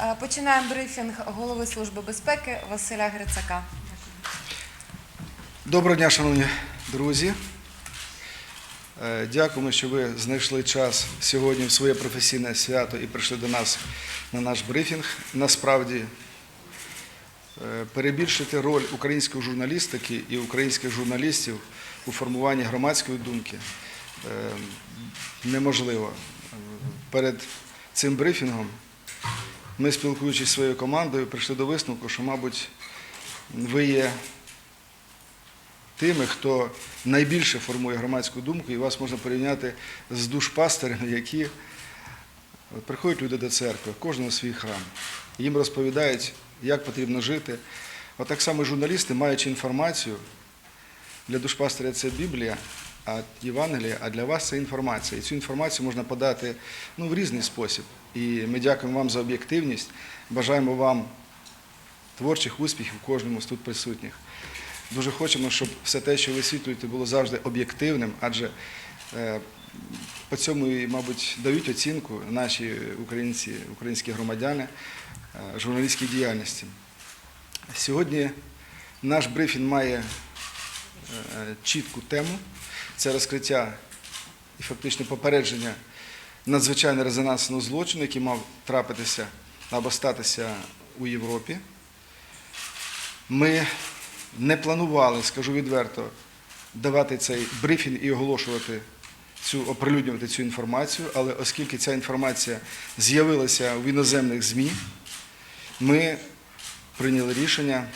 Е, Починаємо брифінг голови Служби безпеки Василя Грицака. Доброго дня, шановні друзі. Е, Дякуємо, що ви знайшли час сьогодні в своє професійне свято і прийшли до нас на наш брифінг. Насправді, е, перебільшити роль української журналістики і українських журналістів у формуванні громадської думки неможливо. Перед цим брифінгом ми, спілкуючись зі своєю командою, прийшли до висновку, що, мабуть, ви є тими, хто найбільше формує громадську думку, і вас можна порівняти з душпастерами, які приходять люди до церкви, у свій храм. Їм розповідають, як потрібно жити. От так само журналісти, маючи інформацію, для душпастера це Біблія, а Євангелія, а для вас це інформація. І цю інформацію можна подати ну, в різний спосіб. І ми дякуємо вам за об'єктивність, бажаємо вам творчих успіхів кожному з тут присутніх. Дуже хочемо, щоб все те, що ви світлюєте, було завжди об'єктивним, адже е, по цьому, мабуть, дають оцінку наші українці, українські громадяни е, журналістській діяльності. Сьогодні наш брифінг має е, чітку тему це розкриття і фактично попередження надзвичайно резонансного злочину, який мав трапитися або статися у Європі. Ми не планували, скажу відверто, давати цей брифінг і оголошувати цю оприлюднювати цю інформацію, але оскільки ця інформація з'явилася в іноземних ЗМІ, ми прийняли рішення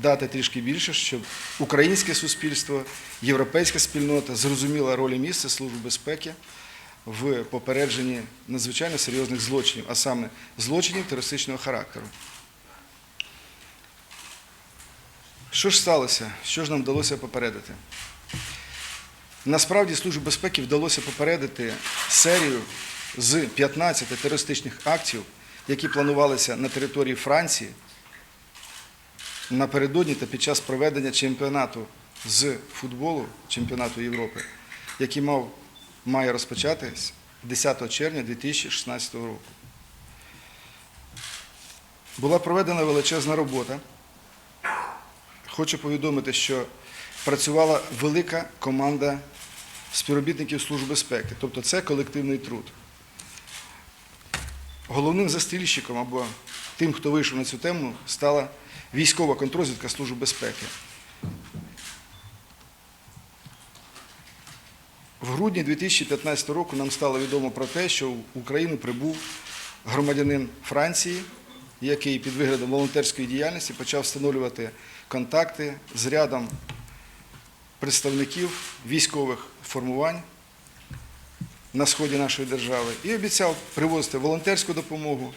дати трішки більше, щоб українське суспільство, європейська спільнота зрозуміла роль і місце Служби безпеки в попередженні надзвичайно серйозних злочинів, а саме злочинів терористичного характеру. Що ж сталося? Що ж нам вдалося попередити? Насправді Службі безпеки вдалося попередити серію з 15 терористичних актів, які планувалися на території Франції напередодні та під час проведення чемпіонату з футболу, чемпіонату Європи, який мав, має розпочатись 10 червня 2016 року. Була проведена величезна робота. Хочу повідомити, що працювала велика команда співробітників Служби безпеки, тобто це колективний труд. Головним застрільщиком або тим, хто вийшов на цю тему, стала військова контрозвідка Служби безпеки. В грудні 2015 року нам стало відомо про те, що в Україну прибув громадянин Франції, який під виглядом волонтерської діяльності почав встановлювати контакти з рядом представників військових формувань на сході нашої держави і обіцяв привозити волонтерську допомогу,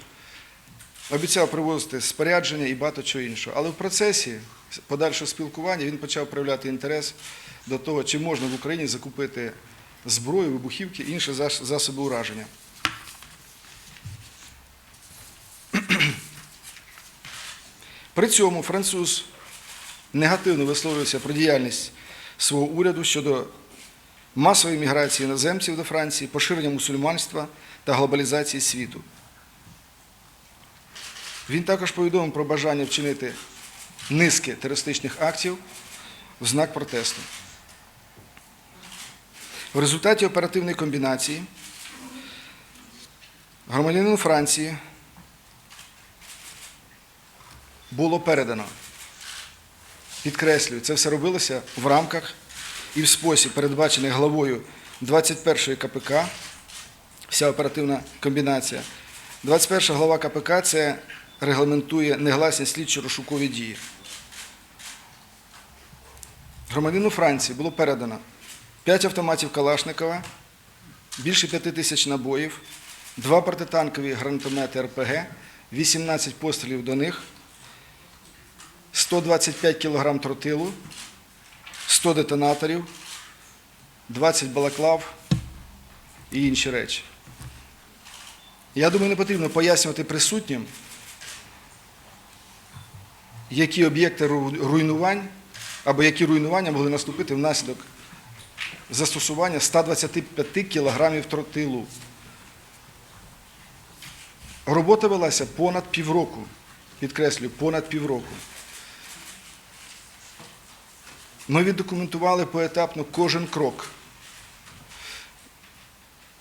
обіцяв привозити спорядження і багато чого іншого. Але в процесі подальшого спілкування він почав проявляти інтерес до того, чи можна в Україні закупити зброю, вибухівки і інші засоби ураження. При цьому француз негативно висловлювався про діяльність свого уряду щодо масової міграції іноземців до Франції, поширення мусульманства та глобалізації світу. Він також повідомив про бажання вчинити низки терористичних актів в знак протесту. В результаті оперативної комбінації громадянину Франції було передано. Підкреслюю, це все робилося в рамках і в спосіб, передбачений главою 21 КПК, вся оперативна комбінація. 21 глава КПК це регламентує негласні слідчо-розшукові дії. Громадянину Франції було передано 5 автоматів Калашникова, більше 5 тисяч набоїв, 2 протитанкові гранатомети РПГ, 18 пострілів до них, 125 кг тротилу, 100 детонаторів, 20 балаклав і інші речі. Я думаю, не потрібно пояснювати присутнім, які об'єкти руйнувань або які руйнування могли наступити внаслідок застосування 125 кілограмів тротилу. Робота велася понад півроку. Підкреслюю, понад півроку. Ми віддокументували поетапно кожен крок.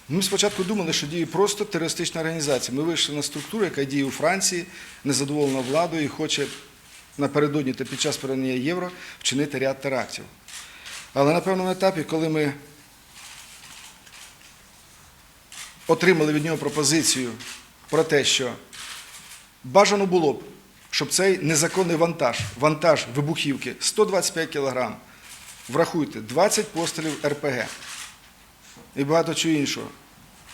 Ми спочатку думали, що діє просто терористична організація. Ми вийшли на структуру, яка діє у Франції, незадоволена владою і хоче напередодні та під час передання євро вчинити ряд терактів. Але на певному етапі, коли ми отримали від нього пропозицію про те, що бажано було б, щоб цей незаконний вантаж, вантаж вибухівки 125 кг, врахуйте, 20 пострілів РПГ і багато чого іншого,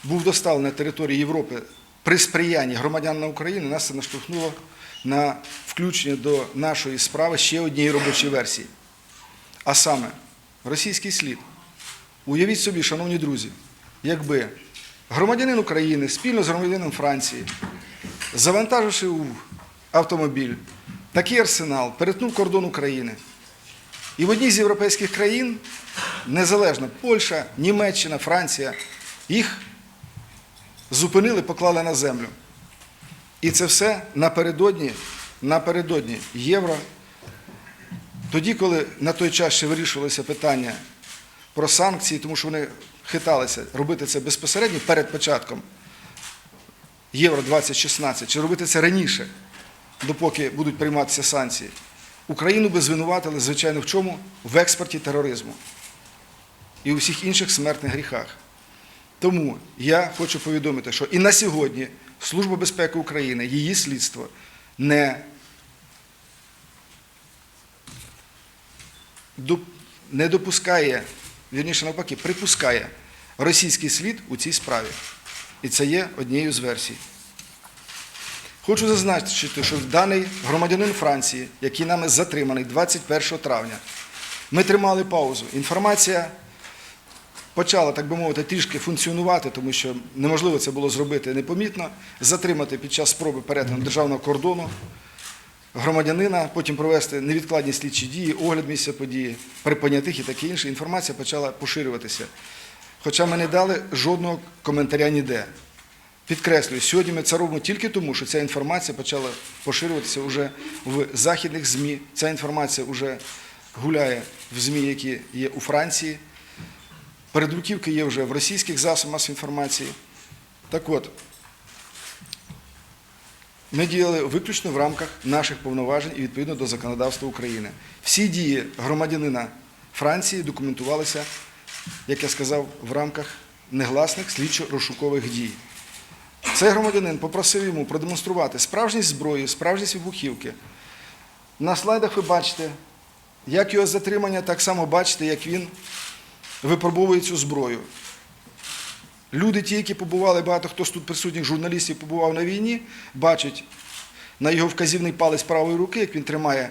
був доставлений на територію Європи при сприянні громадян України, нас це наштовхнуло на включення до нашої справи ще однієї робочої версії. А саме, російський слід. Уявіть собі, шановні друзі, якби громадянин України спільно з громадянином Франції, завантаживши у автомобіль такий арсенал, перетнув кордон України. І в одній з європейських країн, незалежно Польща, Німеччина, Франція, їх зупинили, поклали на землю. І це все напередодні, напередодні євро. Тоді, коли на той час ще вирішувалося питання про санкції, тому що вони хиталися робити це безпосередньо перед початком Євро 2016, чи робити це раніше, допоки будуть прийматися санкції, Україну би звинуватили, звичайно, в чому? В експорті тероризму і у всіх інших смертних гріхах. Тому я хочу повідомити, що і на сьогодні Служба безпеки України, її слідство не, не допускає, вірніше навпаки, припускає російський слід у цій справі. І це є однією з версій. Хочу зазначити, що даний громадянин Франції, який нами затриманий 21 травня, ми тримали паузу. Інформація почала, так би мовити, трішки функціонувати, тому що неможливо це було зробити непомітно, затримати під час спроби перетину державного кордону громадянина, потім провести невідкладні слідчі дії, огляд місця події, при понятих і таке інше. Інформація почала поширюватися. Хоча ми не дали жодного коментаря ніде. Підкреслюю, сьогодні ми це робимо тільки тому, що ця інформація почала поширюватися вже в західних ЗМІ. Ця інформація вже гуляє в ЗМІ, які є у Франції. Передруківки є вже в російських засобах масової інформації. Так от, ми діяли виключно в рамках наших повноважень і відповідно до законодавства України. Всі дії громадянина Франції документувалися, як я сказав, в рамках негласних слідчо-розшукових дій. Цей громадянин попросив йому продемонструвати справжність зброї, справжність вибухівки. На слайдах ви бачите, як його затримання, так само бачите, як він випробовує цю зброю. Люди, ті, які побували, багато хто з тут присутніх журналістів побував на війні, бачать на його вказівний палець правої руки, як він тримає,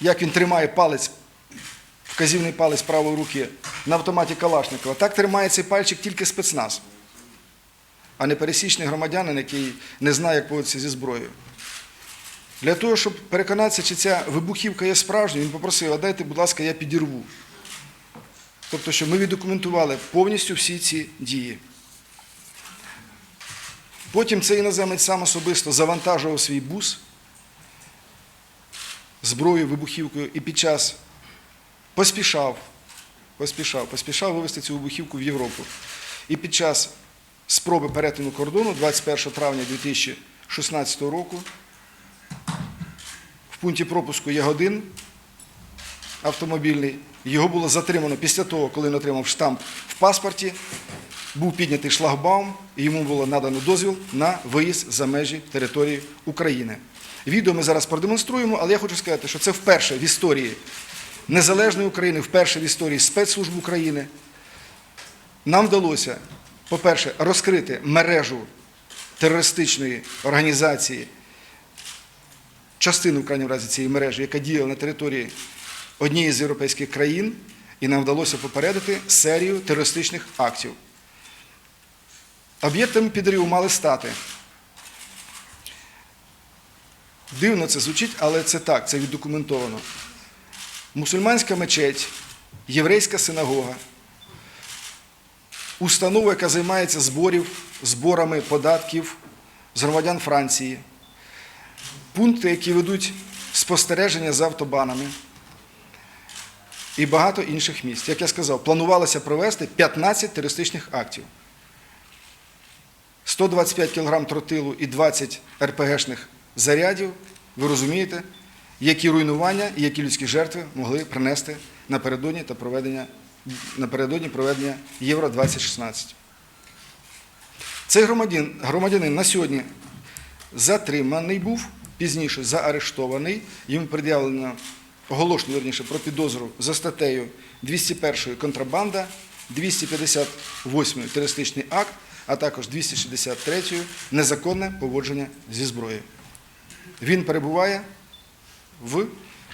як він тримає палець, вказівний палець правої руки на автоматі Калашникова. Так тримає цей пальчик тільки спецназ, а не пересічний громадянин, який не знає, як поводитися зі зброєю. Для того, щоб переконатися, чи ця вибухівка є справжньою, він попросив, а дайте, будь ласка, я підірву. Тобто, що ми віддокументували повністю всі ці дії. Потім цей іноземець сам особисто завантажував свій бус зброєю, вибухівкою і під час поспішав, поспішав, поспішав вивезти цю вибухівку в Європу. І під час спроби перетину кордону 21 травня 2016 року в пункті пропуску Ягодин автомобільний. Його було затримано після того, коли він отримав штамп в паспорті. Був піднятий шлагбаум, і йому було надано дозвіл на виїзд за межі території України. Відео ми зараз продемонструємо, але я хочу сказати, що це вперше в історії незалежної України, вперше в історії спецслужб України. Нам вдалося, по-перше, розкрити мережу терористичної організації, частину в крайньому разі цієї мережі, яка діяла на території однієї з європейських країн, і нам вдалося попередити серію терористичних актів. Об'єктами підриву мали стати. Дивно це звучить, але це так, це віддокументовано. Мусульманська мечеть, єврейська синагога, установа, яка займається зборів, зборами податків з громадян Франції, пункти, які ведуть спостереження за автобанами і багато інших місць. Як я сказав, планувалося провести 15 терористичних актів. 125 кг тротилу і 20 РПГшних зарядів, ви розумієте, які руйнування і які людські жертви могли принести напередодні та проведення напередодні проведення Євро 2016. Цей громадян, громадянин на сьогодні затриманий був, пізніше заарештований. Йому пред'явлено оголошено верніше, про підозру за статтею 201 контрабанда, 258 терористичний акт, а також 263 незаконне поводження зі зброєю. Він перебуває в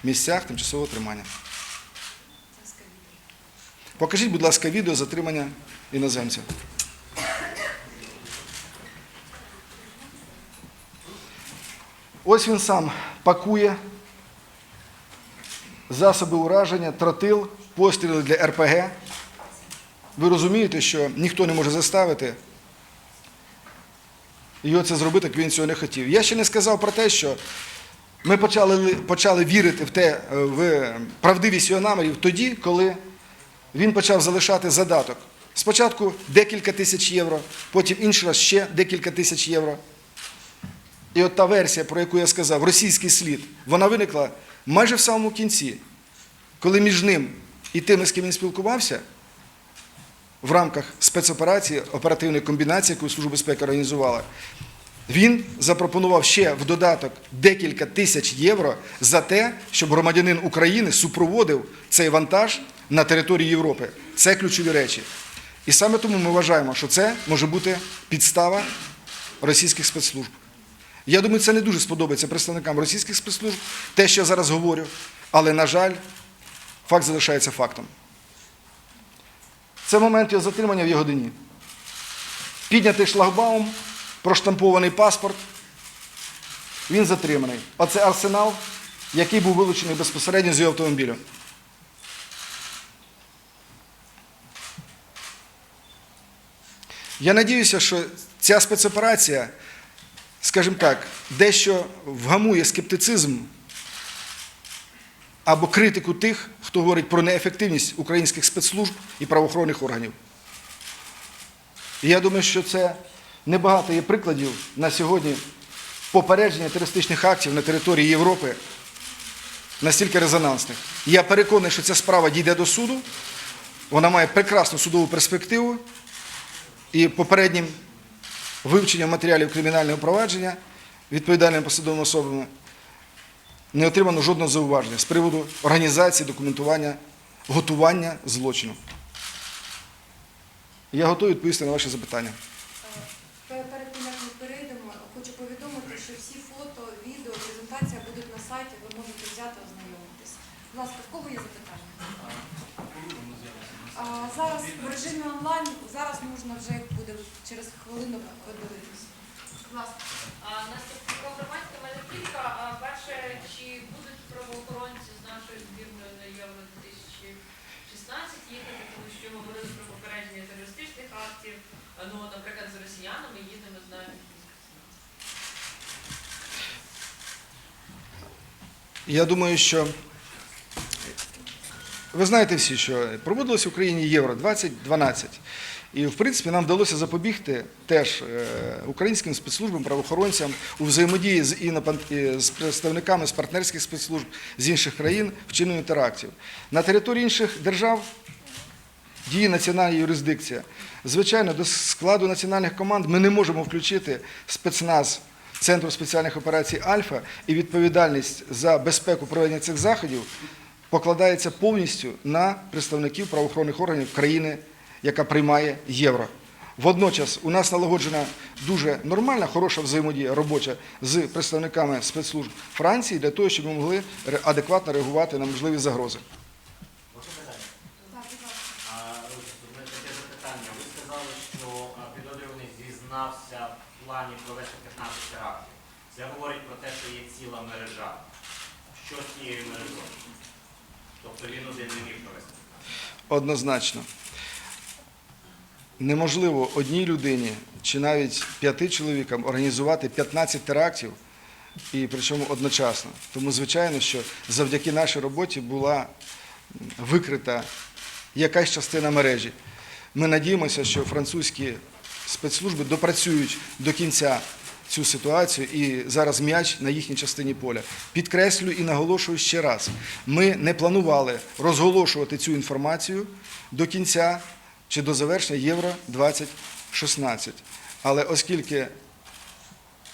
місцях тимчасового тримання. Покажіть, будь ласка, відео затримання іноземця. Ось він сам пакує засоби ураження, тротил, постріли для РПГ. Ви розумієте, що ніхто не може заставити його це зробити, як він цього не хотів. Я ще не сказав про те, що ми почали, почали вірити в те, е, в правдивість його намірів тоді, коли він почав залишати задаток. Спочатку декілька тисяч євро, потім інший раз ще декілька тисяч євро. І от та версія, про яку я сказав, російський слід, вона виникла майже в самому кінці, коли між ним і тими, з ким він спілкувався, в рамках спецоперації, оперативної комбінації, яку Служба безпеки організувала, він запропонував ще в додаток декілька тисяч євро за те, щоб громадянин України супроводив цей вантаж на території Європи. Це ключові речі. І саме тому ми вважаємо, що це може бути підстава російських спецслужб. Я думаю, це не дуже сподобається представникам російських спецслужб, те, що я зараз говорю, але, на жаль, факт залишається фактом. Це момент його затримання в Ягодині. Піднятий шлагбаум, проштампований паспорт. Він затриманий. Оце арсенал, який був вилучений безпосередньо з його автомобіля. Я надіюся, що ця спецоперація, скажімо так, дещо вгамує скептицизм або критику тих, хто говорить про неефективність українських спецслужб і правоохоронних органів. І я думаю, що це небагато є прикладів на сьогодні попередження терористичних актів на території Європи настільки резонансних. Я переконаний, що ця справа дійде до суду, вона має прекрасну судову перспективу і попереднім вивченням матеріалів кримінального провадження відповідальними посадовими особами не отримано жодного зауваження з приводу організації, документування, готування злочину. Я готовий відповісти на ваші запитання. Е, Перед тим, як ми перейдемо, хочу повідомити, що всі фото, відео, презентація будуть на сайті, ви можете взяти ознайомитись. Будь ласка, в кого є запитання? А, зараз в режимі онлайн, зараз можна вже буде через хвилину подивитися. А, Наступна громадське мене кілька. А, Перше, чи будуть правоохоронці з нашої збірної на Євро 2016 їхати, тому що говорили про попередження терористичних актів. Ну, наприклад, з росіянами їдемо, знаємо. Я думаю, що ви знаєте всі, що проводилось в Україні Євро 2012. І, в принципі, нам вдалося запобігти теж е, українським спецслужбам, правоохоронцям у взаємодії з, з представниками з партнерських спецслужб з інших країн вчиненню терактів. На території інших держав діє національна юрисдикція. Звичайно, до складу національних команд ми не можемо включити спецназ Центру спеціальних операцій Альфа і відповідальність за безпеку проведення цих заходів покладається повністю на представників правоохоронних органів країни, яка приймає євро. Водночас у нас налагоджена дуже нормальна, хороша взаємодія робоча з представниками спецслужб Франції для того, щоб ми могли адекватно реагувати на можливі загрози. Зізнався в плані провести 15 терактів. Це говорить про те, що є ціла мережа. Що з цією мережою? Тобто він один не міг провести. Однозначно. Неможливо одній людині чи навіть п'яти чоловікам організувати 15 терактів, і причому одночасно. Тому, звичайно, що завдяки нашій роботі була викрита якась частина мережі. Ми надіємося, що французькі спецслужби допрацюють до кінця цю ситуацію і зараз м'яч на їхній частині поля. Підкреслюю і наголошую ще раз: ми не планували розголошувати цю інформацію до кінця чи до завершення Євро 2016. Але оскільки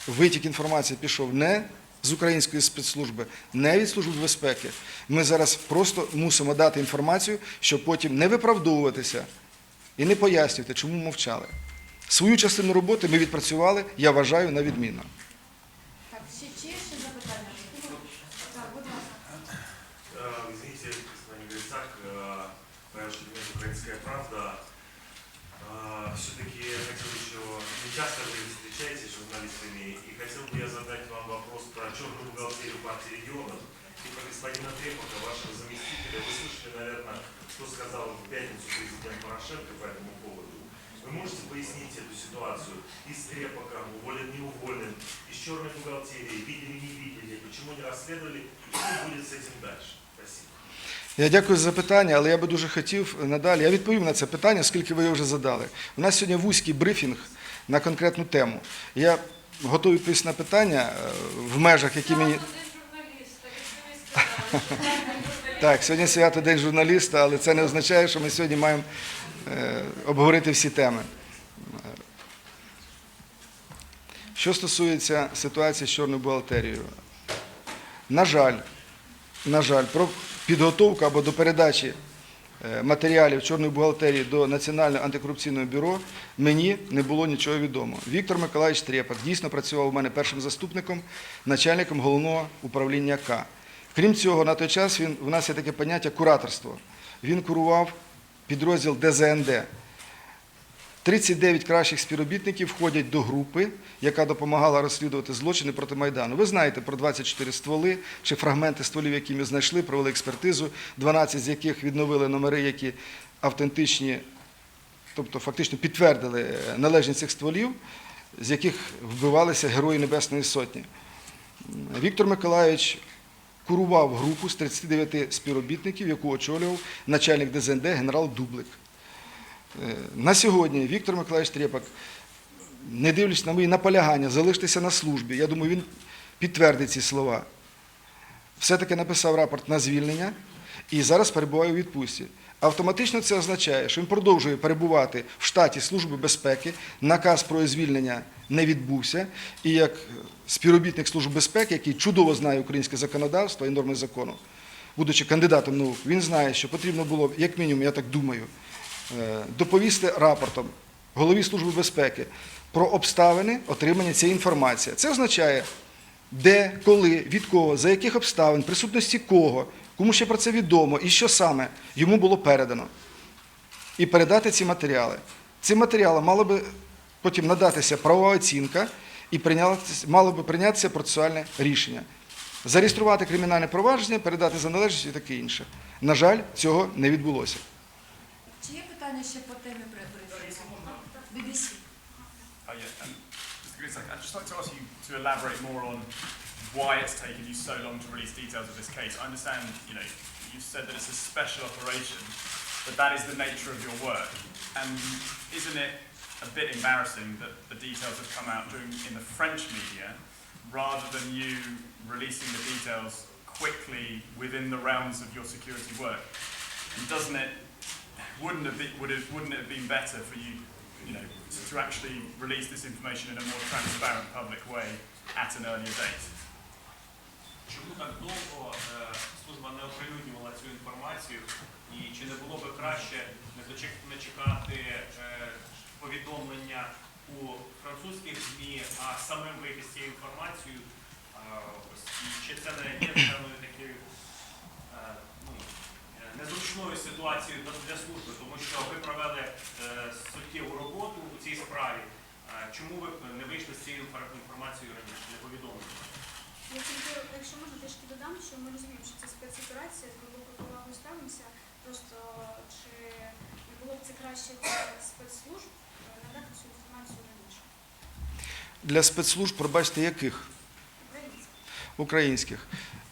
витік інформації пішов не з української спецслужби, не від Служби безпеки, ми зараз просто мусимо дати інформацію, щоб потім не виправдовуватися і не пояснювати, чому мовчали. Свою частину роботи ми відпрацювали, я вважаю, на відмінно. Так, ще, чи є ще запитання? Так, будь ласка. Извините, господин Грицак, Павел Шеремет, «Украинская правда». Все-таки я хотел еще, не часто вы встречаетесь с журналистами, и хотел бы я задать вам вопрос про черную бухгалтерию партии регионов и про господина Трепака, вашего заместителя. Вы слышали, наверное, что сказал в пятницу президент Порошенко по этому поводу. Вы можете пояснить эту ситуацию? И с Трепаком, уволен, не уволен, и с черной бухгалтерией, видели, не видели, почему не расследовали, что будет с этим дальше? Спасибо. Я дякую за запитання, але я би дуже хотів надалі. Я відповім на це питання, оскільки ви його вже задали. У нас сьогодні вузький брифінг на конкретну тему. Я готовий відповісти на питання е, в межах, які мені. Так сьогодні свято День журналіста, але це не означає, що ми сьогодні маємо е, обговорити всі теми. Що стосується ситуації з чорною бухгалтерією, на жаль, на жаль, про підготовку або до передачі е, матеріалів чорної бухгалтерії до Національного антикорупційного бюро мені не було нічого відомо. Віктор Миколаївич Трєпак дійсно працював у мене першим заступником, начальником головного управління К. Крім цього, на той час він, в нас є таке поняття кураторство. Він курував підрозділ ДЗНД. 39 кращих співробітників входять до групи, яка допомагала розслідувати злочини проти Майдану. Ви знаєте про 24 стволи чи фрагменти стволів, які ми знайшли, провели експертизу, 12 з яких відновили номери, які автентичні, тобто фактично підтвердили е, належність цих стволів, з яких вбивалися герої Небесної Сотні. Віктор Миколайович курував групу з 39 співробітників, яку очолював начальник ДЗНД генерал Дублик. Е, На сьогодні Віктор Миколаївич Трєпак, не дивлячись на мої наполягання, залишитися на службі, я думаю, він підтвердить ці слова. Все-таки написав рапорт на звільнення і зараз перебуває у відпустці. Автоматично це означає, що він продовжує перебувати в штаті Служби безпеки, наказ про звільнення не відбувся, і як співробітник Служби безпеки, який чудово знає українське законодавство і норми закону, будучи кандидатом наук, він знає, що потрібно було, як мінімум, я так думаю, доповісти рапортом голові Служби безпеки про обставини отримання цієї інформації. Це означає, де, коли, від кого, за яких обставин, присутності кого, кому ще про це відомо і що саме йому було передано. І передати ці матеріали. Цим матеріалам мало би потім надатися правова оцінка і мало би прийнятися процесуальне рішення. Зареєструвати кримінальне провадження, передати за належність і таке інше. На жаль, цього не відбулося. Чи є питання ще по темі брифінгу? BBC. Oh, yeah. Um, Mr. Grisek, I'd just like to ask you to elaborate more on why it's taken you so long to release details of this case. I understand, you know, you've said that it's a special operation, but that is the nature of your work. And isn't it a bit embarrassing that the details have come out during, in the French media rather than you releasing the details quickly within the realms of your security work? And doesn't it, wouldn't, have been, would it, wouldn't it have been better for you you know, to actually release this information in a more transparent public way at an earlier date. Чому так довго е, служба не оприлюднювала цю інформацію? І чи не було би краще не дочек- не чекати е, повідомлення у французьких ЗМІ, а самим вийти з цією інформацією? Е, ось, і чи це не є певною такою е, ну, е, незручною ситуацією для- служби, тому що ви провели е, суттєву роботу у цій справі. Е, Чому ви не вийшли з цією інформацією раніше, не повідомили? Якщо можна, трішки додам, що ми розуміємо, що це спецоперація, з глибокою повагою ставимося. Просто чи не було б це краще для спецслужб, надати цю інформацію раніше. Для спецслужб, пробачте, яких? Українці. українських.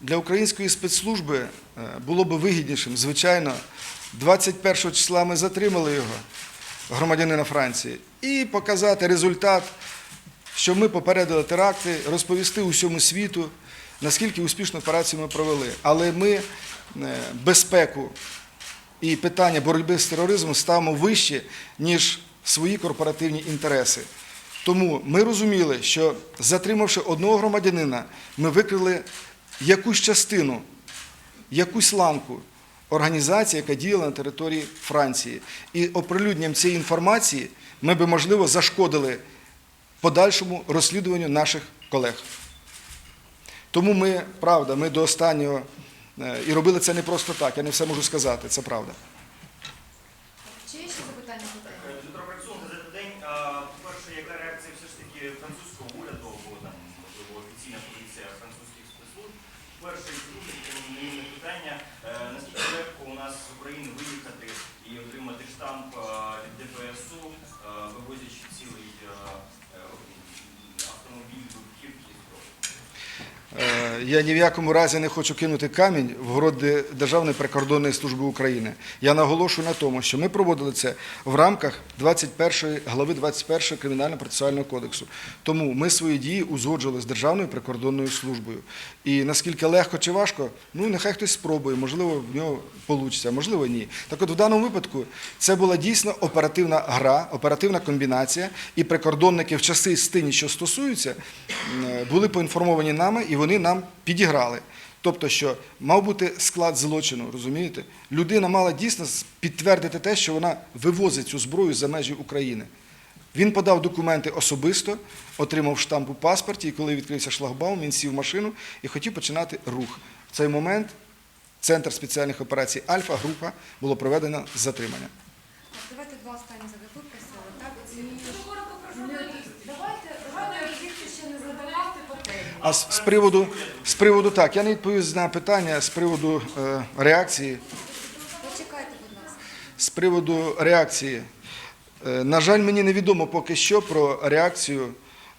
Для української спецслужби е, було б вигіднішим, звичайно, 21 числа ми затримали його, громадянина Франції, і показати результат, що ми попередили теракти, розповісти усьому світу, наскільки успішну операцію ми провели. Але ми е, безпеку і питання боротьби з тероризмом ставимо вище, ніж свої корпоративні інтереси. Тому ми розуміли, що затримавши одного громадянина, ми викрили якусь частину, якусь ланку організації, яка діяла на території Франції. І оприлюдненням цієї інформації ми би, можливо, зашкодили подальшому розслідуванню наших колег. Тому ми, правда, ми до останнього е, і робили це не просто так, я не все можу сказати, це правда. Trump Я ні в якому разі не хочу кинути камінь в город Де- Державної прикордонної служби України. Я наголошую на тому, що ми проводили це в рамках 21 глави 21 Кримінально-процесуального кодексу. Тому ми свої дії узгоджували з Державною прикордонною службою. І наскільки легко чи важко, ну нехай хтось спробує, можливо, в нього вийде, можливо, ні. Так от в даному випадку це була дійсно оперативна гра, оперативна комбінація, і прикордонники в часи стині, що стосуються, були поінформовані нами, і вони нам підіграли. Тобто, що мав бути склад злочину, розумієте? Людина мала дійсно підтвердити те, що вона вивозить цю зброю за межі України. Він подав документи особисто, отримав штамп у паспорті, і коли відкрився шлагбаум, він сів в машину і хотів починати рух. В цей момент Центр спеціальних операцій Альфа група було проведено затримання. Давайте два останні задати просили, так? І... Коротко про Не- журналістів. Давайте, давайте звідти ще не задавати по темі. А з, з приводу, з приводу так, я не відповів на питання з приводу е, реакції. Почекайте, будь ласка. З приводу реакції. Е, На жаль, мені невідомо поки що про реакцію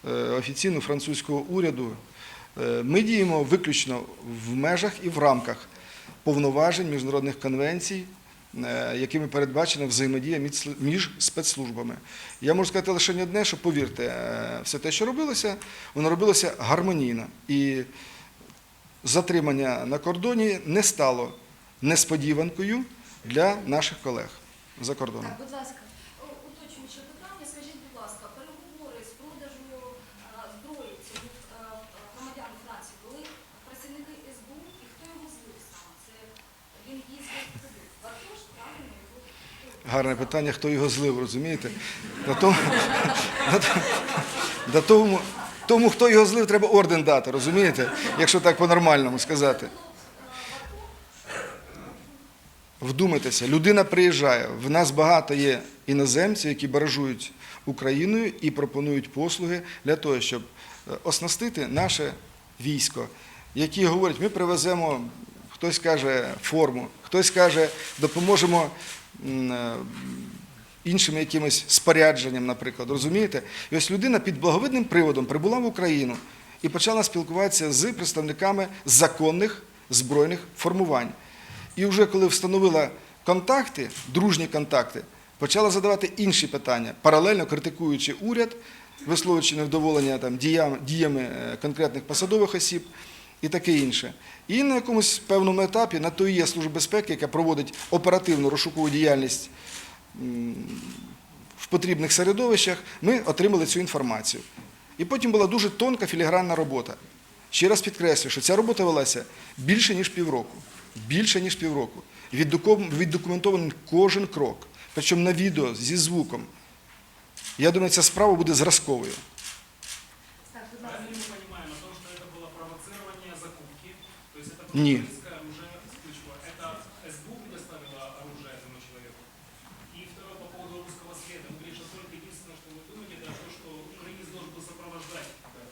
е, офіційну французького уряду. Е, Ми діємо виключно в межах і в рамках повноважень міжнародних конвенцій, якими передбачена взаємодія між спецслужбами. Я можу сказати лише не одне, що повірте, е, все те, що робилося, воно робилося гармонійно. І затримання на кордоні не стало несподіванкою для наших колег за кордоном. Так, будь ласка. Уточнююче питання, скажіть, будь ласка, переговори з продажу е, зброї цих е, громадян Франції були працівники СБУ і хто його злив саме? Це він їздив туди. Вартош, правильно його? Гарне питання, хто його злив, розумієте? До того, до тому, тому, хто його злив, треба орден дати, розумієте? Якщо так по-нормальному сказати. Вдумайтеся, людина приїжджає. В нас багато є іноземців, які баражують Україною і пропонують послуги для того, щоб е, оснастити наше військо, які говорять, ми привеземо, хтось каже форму, хтось каже, допоможемо іншим якимось спорядженням, наприклад. Розумієте? І ось людина під благовидним приводом прибула в Україну і почала спілкуватися з представниками законних збройних формувань. І вже коли встановила контакти, дружні контакти, почала задавати інші питання, паралельно критикуючи уряд, висловлюючи невдоволення там, діями, діями е, конкретних посадових осіб і таке інше. І на якомусь певному етапі на то і є Служба безпеки, яка проводить оперативну розшукову діяльність в потрібних середовищах, ми отримали цю інформацію. І потім була дуже тонка філігранна робота. Ще раз підкреслюю, що ця робота велася більше, ніж півроку. Більше, ніж півроку. Віддоку- Віддокументований кожен крок, причому на відео зі звуком. Я думаю, ця справа буде зразковою. то есть это Не. было близкое уже ключевое. Это СБУ предоставило оружие этому человеку. И второе по поводу русского следа. Мы говорим, что только единственное, что мы думаем, это то, что украинец должен был сопровождать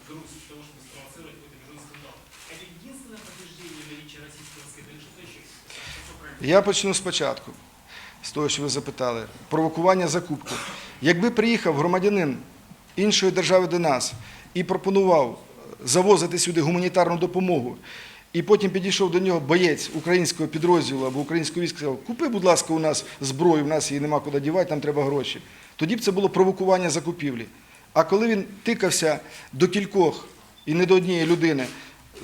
Грузию для того, чтобы спровоцировать какой-то международный скандал. Это единственное подтверждение наличия российского следа или что-то еще? Что правильно? Я почну спочатку, з того, що ви запитали. Провокування закупки. Якби приїхав громадянин іншої держави до нас і пропонував завозити сюди гуманітарну допомогу, і потім підійшов до нього боєць українського підрозділу або українського війська, сказав, купи, будь ласка, у нас зброю, у нас її нема куди дівати, нам треба гроші. Тоді б це було провокування закупівлі. А коли він тикався до кількох і не до однієї людини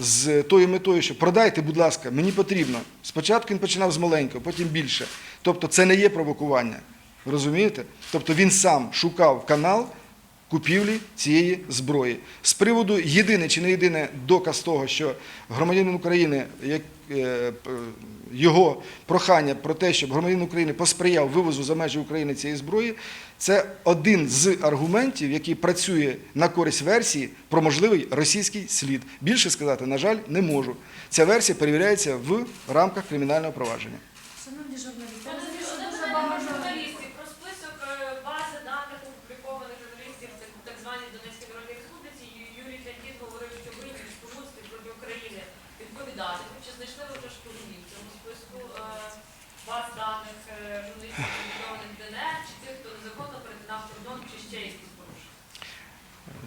з тою метою, що продайте, будь ласка, мені потрібно. Спочатку він починав з маленького, потім більше. Тобто це не є провокування. Розумієте? Тобто він сам шукав канал купівлі цієї зброї. З приводу єдине чи не єдине доказ того, що громадянин України, як, е, його прохання про те, щоб громадянин України посприяв вивозу за межі України цієї зброї, це один з аргументів, який працює на користь версії про можливий російський слід. Більше сказати, на жаль, не можу. Ця версія перевіряється в рамках кримінального провадження. Шановні журналісти, я Одне розумію, що одне дуже питання багато про журналістів. Про список е, бази даних опублікованих журналістів в так- так званій Донецькій Народній Республіці. Ю- Юрій Фянтін говорив, що ви в співмовстві проти України відповідати. Чи знайшли ви вже штурмів в цьому списку е, баз даних е, журналістів, опублікованих в ДНР, чи тих, хто незаконно перетинав кордон, чи ще якісь порушення?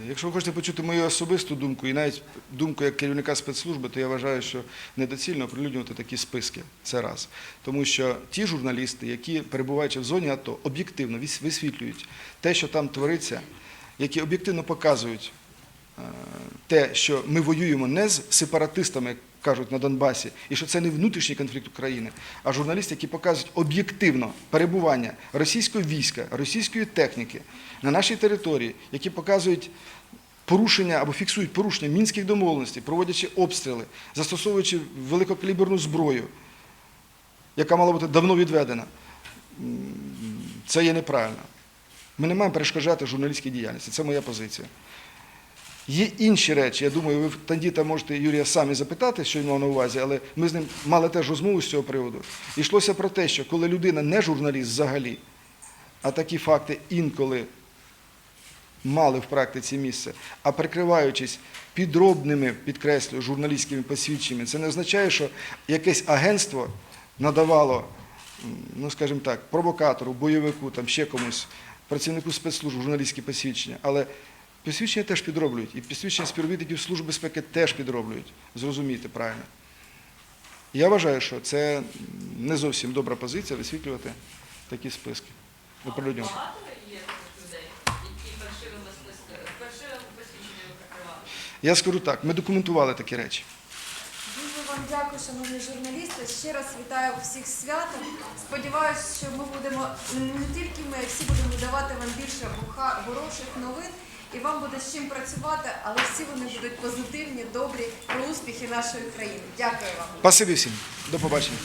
Якщо ви хочете почути мою особисту думку і навіть думку як керівника спецслужби, то я вважаю, що недоцільно оприлюднювати такі списки. Це раз. Тому що ті журналісти, які перебуваючи в зоні АТО, об'єктивно вис- висвітлюють те, що там твориться, які об'єктивно показують е, те, що ми воюємо не з сепаратистами, кажуть на Донбасі, і що це не внутрішній конфлікт України, а журналісти, які показують об'єктивно перебування російського війська, російської техніки на нашій території, які показують порушення або фіксують порушення мінських домовленостей, проводячи обстріли, застосовуючи великокаліберну зброю, яка мала бути давно відведена. Це є неправильно. Ми не маємо перешкоджати журналістській діяльності. Це моя позиція. Є інші речі. Я думаю, ви в Тандіта можете Юрія самі запитати, що мав на увазі, але ми з ним мали теж розмову з цього приводу. І йшлося про те, що коли людина не журналіст взагалі, а такі факти інколи мали в практиці місце, а прикриваючись підробними, підкреслюю, журналістськими посвідченнями, це не означає, що якесь агентство надавало, ну скажімо так, провокатору, бойовику, там ще комусь, працівнику спецслужб, журналістські посвідчення. Але посвідчення теж підроблюють. І посвідчення співробітників Служби безпеки теж підроблюють. Зрозумійте правильно. Я вважаю, що це не зовсім добра позиція висвітлювати такі списки. А Оприлюднювати. Я скажу так, ми документували такі речі. Дуже вам дякую, шановні журналісти. Ще раз вітаю всіх святом. Сподіваюся, що ми будемо не тільки ми, всі будемо давати вам більше хороших новин, і вам буде з чим працювати, але всі вони будуть позитивні, добрі про успіхи нашої країни. Дякую вам. Спасибі всім. До побачення.